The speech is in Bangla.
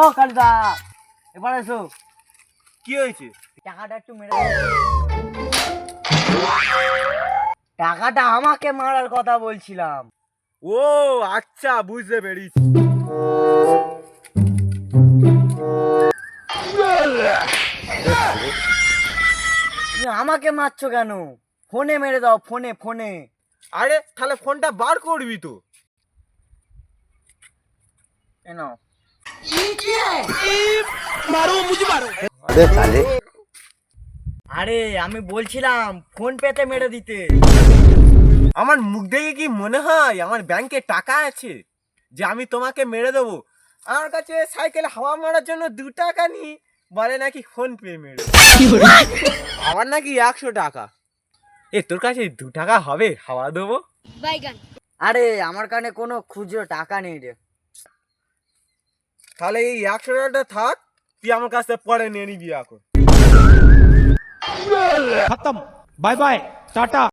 ও কালুদা এবার এসো। কি হয়েছে? টাকাটা একটু মেরে টাকাটা আমাকে মারার কথা বলছিলাম। ও আচ্ছা বুঝতে পেরেছি। আমাকে মারছো কেন? ফোনে মেরে দাও ফোনে ফোনে। আরে তাহলে ফোনটা বার করবি তো। আরে আমি বলছিলাম ফোন পেতে মেরে দিতে। আমার মুখ দেখে কি মনে হয় আমার ব্যাংকে টাকা আছে যে আমি তোমাকে মেরে দেবো? আমার কাছে সাইকেল হাওয়া মারার জন্য দু টাকা নি বলে নাকি ফোন পে মেরে আমার নাকি একশো টাকা। এ তোর কাছে দু টাকা হবে হাওয়া দেবো? আরে আমার কানে কোনো খুচরো টাকা নেই রে। তাহলে এই একশো টাকাটা থাক, তুই আমার কাছে পরে নিয়ে নিবি এখন। খতম। Bye bye tata